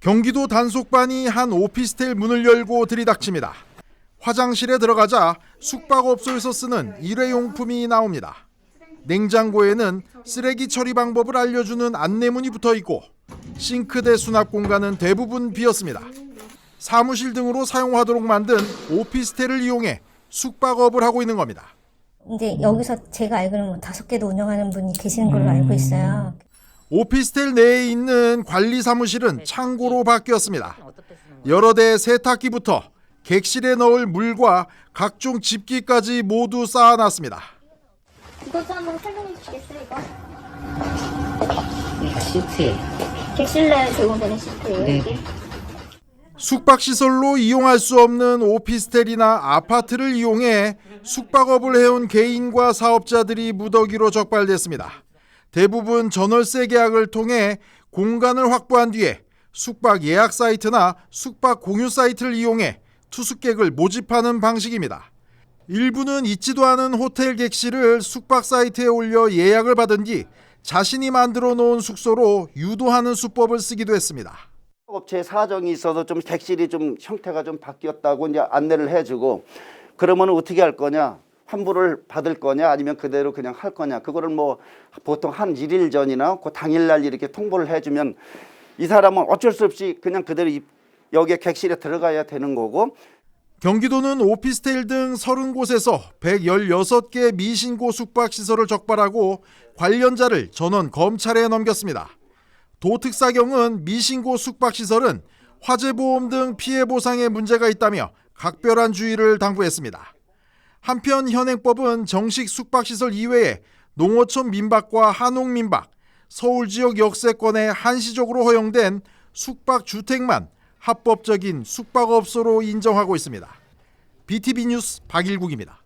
경기도 단속반이 한 오피스텔 문을 열고 들이닥칩니다. 화장실에 들어가자 숙박업소에서 쓰는 일회용품이 나옵니다. 냉장고에는 쓰레기 처리 방법을 알려주는 안내문이 붙어 있고 싱크대 수납 공간은 대부분 비었습니다. 사무실 등으로 사용하도록 만든 오피스텔을 이용해 숙박업을 하고 있는 겁니다. 이제 여기서 제가 알기로는 뭐 다섯 개도 운영하는 분이 계시는 걸로 알고 있어요. 오피스텔 내에 있는 관리 사무실은 창고로 바뀌었습니다. 여러 대 세탁기부터 객실에 넣을 물과 각종 집기까지 모두 쌓아놨습니다. 이것도 한번 설명해 주시겠어요, 이거? 시트 객실 내 제공되는 시트예요, 네. 이게? 숙박시설로 이용할 수 없는 오피스텔이나 아파트를 이용해 숙박업을 해온 개인과 사업자들이 무더기로 적발됐습니다. 대부분 전월세 계약을 통해 공간을 확보한 뒤에 숙박 예약 사이트나 숙박 공유 사이트를 이용해 투숙객을 모집하는 방식입니다. 일부는 있지도 않은 호텔 객실을 숙박 사이트에 올려 예약을 받은 뒤 자신이 만들어 놓은 숙소로 유도하는 수법을 쓰기도 했습니다. 업체 사정이 있어서 좀 객실이 좀 형태가 좀 바뀌었다고 이제 안내를 해주고 그러면 어떻게 할 거냐 환불을 받을 거냐 아니면 그대로 그냥 할 거냐 그거를 뭐 보통 한 일일 전이나 그 당일날 이렇게 통보를 해주면 이 사람은 어쩔 수 없이 그냥 그대로 이- 여기에 객실에 들어가야 되는 거고 경기도는 오피스텔 등 30곳에서 116개 미신고 숙박시설을 적발하고 관련자를 전원 검찰에 넘겼습니다. 도특사경은 미신고 숙박시설은 화재보험 등 피해 보상에 문제가 있다며 각별한 주의를 당부했습니다. 한편 현행법은 정식 숙박시설 이외에 농어촌 민박과 한옥 민박, 서울 지역 역세권에 한시적으로 허용된 숙박주택만 합법적인 숙박업소로 인정하고 있습니다. BTV 뉴스 박일국입니다.